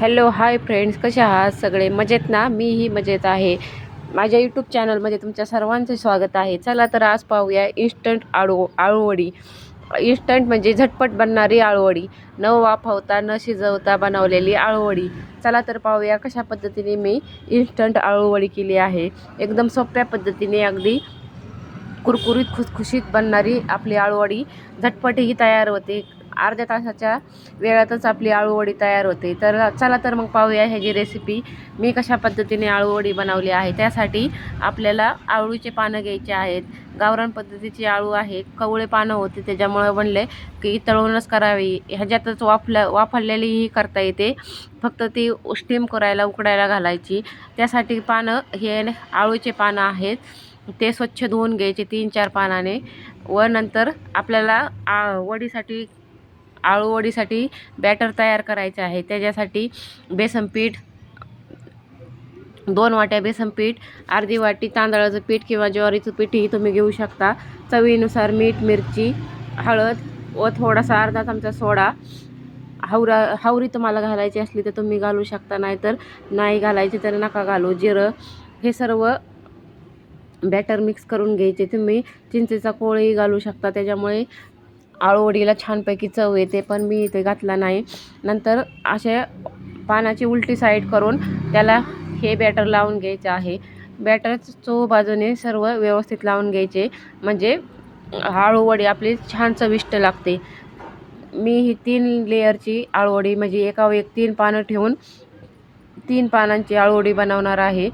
Hello hi friends कसे आहात सगळे? मजेत ना? मीही मजेत आहे. माझ्या यूट्यूब चॅनलमध्ये तुमच्या सर्वांचे स्वागत आहे. चला तर आज पाहूया इन्स्टंट आळू आळूवडी. इन्स्टंट म्हणजे झटपट बनणारी आळूवडी. न वाफवता न शिजवता बनवलेली आळूवडी. चला तर पाहूया कशा पद्धतीने मी इन्स्टंट आळूवडी केली आहे. एकदम सोप्या पद्धतीने अगदी कुरकुरीत खुसखुशीत बनणारी आपली आळूवडी. झटपटही तयार होते. अर्ध्या तासाच्या वेळातच आपली आळूवडी तयार होते. तर चला तर मग पाहूया ह्याची रेसिपी मी कशा पद्धतीने आळूवडी बनवली आहे. त्यासाठी आपल्याला आळूचे पानं घ्यायचे आहेत. गावरान पद्धतीची आळू आहे कवळे पानं होते त्याच्यामुळे बनले की तळूनच करावी. ह्याच्यातच वाफल्या वाफरलेलीही करता येते. फक्त ती स्टीम करायला उकडायला घालायची. त्यासाठी पानं हे आळूचे पानं आहेत. ते स्वच्छ धुवून घ्यायचे तीन चार पानाने व नंतर आपल्याला आ वडीसाठी आळूवडीसाठी बॅटर तयार करायचे आहे. त्याच्यासाठी बेसन पीठ दोन वाट्या बेसन पीठ अर्धी वाटी तांदळाचं पीठ किंवा ज्वारीचं पीठही तुम्ही घेऊ शकता. चवीनुसार मीठ मिरची हळद व थोडासा अर्धा चमचा सोडा. हावरा हावरी तुम्हाला घालायची असली तर तुम्ही घालू शकता नाहीतर नाही घालायची तर नका घालू. जिरं हे सर्व बॅटर मिक्स करून घ्यायचे. तुम्ही चिंचेचा कोळही घालू शकता. त्याच्यामुळे आळूवडीला छानपैकी चव येते पण मी इथे घातला नाही. नंतर अशा पानाची उलटी साईड करून त्याला हे बॅटर लावून घ्यायचं आहे. बॅटर चो बाजूने सर्व व्यवस्थित लावून घ्यायचे. म्हणजे आळूवडी आपली छान चविष्ट लागते. मी ही तीन लेअरची आळूवडी म्हणजे एकावर एक तीन पानं ठेवून तीन पानांची आळूवडी बनवणार आहे.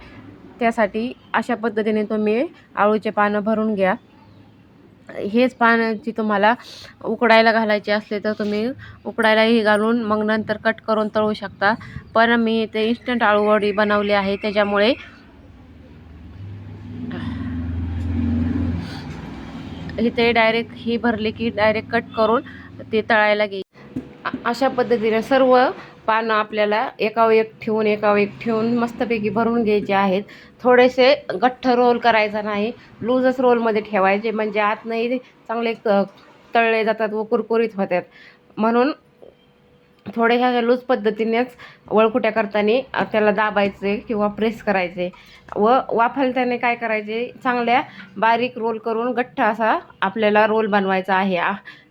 त्यासाठी अशा पद्धतीने तुम्ही आळूचे पानं भरून घ्या. हेच पानाची तुम्हाला उकडायला घालायचे असले तर तुम्ही उकडायलाही घालून मग नंतर कट करून तळू शकता. पण मी ते इन्स्टंट आळूवडी बनवली आहे त्याच्यामुळे इथे डायरेक्ट ही भरली की डायरेक्ट कट करून ते तळायला घेईल अशा पद्धतीने सर्व पानं आपल्याला एकावर एक ठेवून एकावर एक ठेवून मस्तपैकी भरून घ्यायचे आहेत. थोडेसे गठ्ठ रोल करायचा नाही. लूजच रोलमध्ये ठेवायचे. म्हणजे आत नाही चांगले क तळले जातात व कुरकुरीत होतात. म्हणून थोड्याशा लूज पद्धतीनेच वळकुट्या करताना त्याला दाबायचे किंवा प्रेस करायचे. व वाफलत्याने काय करायचे? चांगल्या बारीक रोल करून गठ्ठ असा आपल्याला रोल बनवायचा आहे.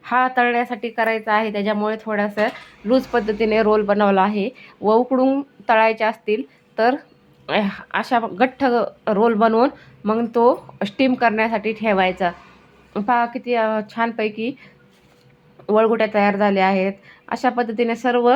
हा तळण्यासाठी करायचा आहे. त्याच्यामुळे थोडासा लूज पद्धतीने रोल बनवला आहे. व उकडून तळायचे असतील तर अशा गठ्ठ रोल बनवून मग तो स्टीम करण्यासाठी ठेवायचा. पहा किती छानपैकी वळगुट्या तयार झाल्या आहेत. अशा पद्धतीने सर्व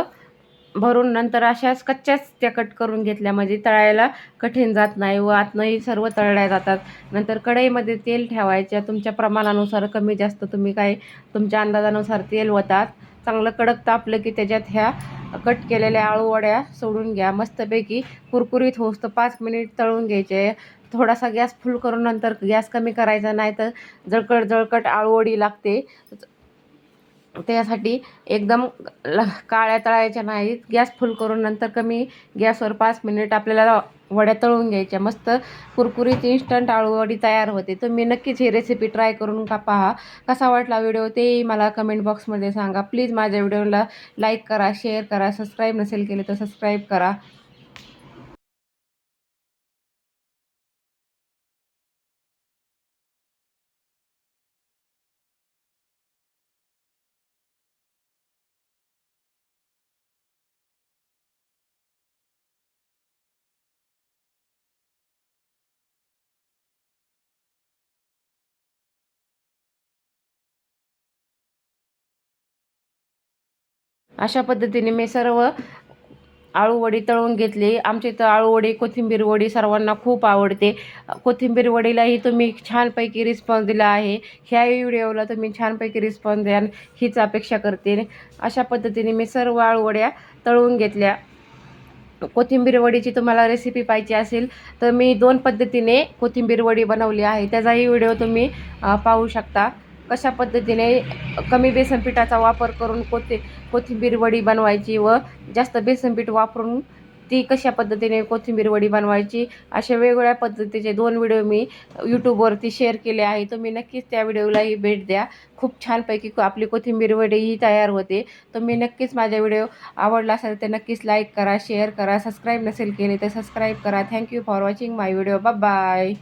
भरून नंतर अशाच कच्च्याच त्या कट करून घेतल्या. म्हणजे तळायला कठीण जात नाही व आतनंही सर्व तळल्या जातात. नंतर कढईमध्ये तेल ठेवायच्या तुमच्या प्रमाणानुसार कमी जास्त तुम्ही काय तुमच्या अंदाजानुसार तेल वतात. चांगलं कडक तापलं की त्याच्यात ह्या कट केलेल्या आळूवड्या सोडून घ्या. मस्तपैकी कुरकुरीत होस तर पाच मिनिट तळून घ्यायचे. थोडासा गॅस फुल करून नंतर गॅस कमी करायचा. नाही तर जळकट जळकट आळूवडी लागते. त्यासाठी एकदम ल काळ्या तळायच्या नाहीत. गॅस फुल करून नंतर कमी गॅसवर पाच मिनिट आपल्याला वड्या तळून घ्यायच्या. मस्त कुरकुरीत इन्स्टंट आळूवडी तयार होते. तुम्ही नक्कीच ही रेसिपी ट्राय करून का पहा. कसा वाटला व्हिडिओ तेही मला कमेंट बॉक्समध्ये सांगा. प्लीज माझ्या व्हिडिओला लाईक करा शेअर करा. सबस्क्राईब नसेल केले तर सबस्क्राईब करा. अशा पद्धतीने मी सर्व आळूवडी तळून घेतली. आमच्या इथं आळूवडी कोथिंबीर वडी सर्वांना खूप आवडते. कोथिंबीर वडीलाही तुम्ही छानपैकी रिस्पॉन्स दिला आहे. ह्या व्हिडिओला तुम्ही छानपैकी रिस्पॉन्स द्याल हीच अपेक्षा करते. अशा पद्धतीने मी सर्व आळूवड्या तळून घेतल्या. कोथिंबीर वडीची तुम्हाला रेसिपी पाहिजे असेल तर मी दोन पद्धतीने कोथिंबीर वडी बनवली आहे. त्याचाही व्हिडिओ तुम्ही पाहू शकता. कशा पद्धतीने कमी बेसन पिठाचा वापर करून कोथि कोथिंबीर वडी बनवायची व जास्त बेसन पीठ वापरून ती कशा पद्धतीने कोथिंबीर वडी बनवायची अशा वेगवेगळ्या पद्धतीचे दोन व्हिडिओ मी यूट्यूबवरती शेअर केले आहे. तुम्ही नक्कीच त्या व्हिडिओलाही भेट द्या. खूप छानपैकी आपली कोथिंबीर वडीही तयार होते. तुम्ही नक्कीच माझा व्हिडिओ आवडला असेल तर नक्कीच लाईक करा शेअर करा सबस्क्राईब नसेल केले तर सबस्क्राईब करा. Thank you for watching my video bye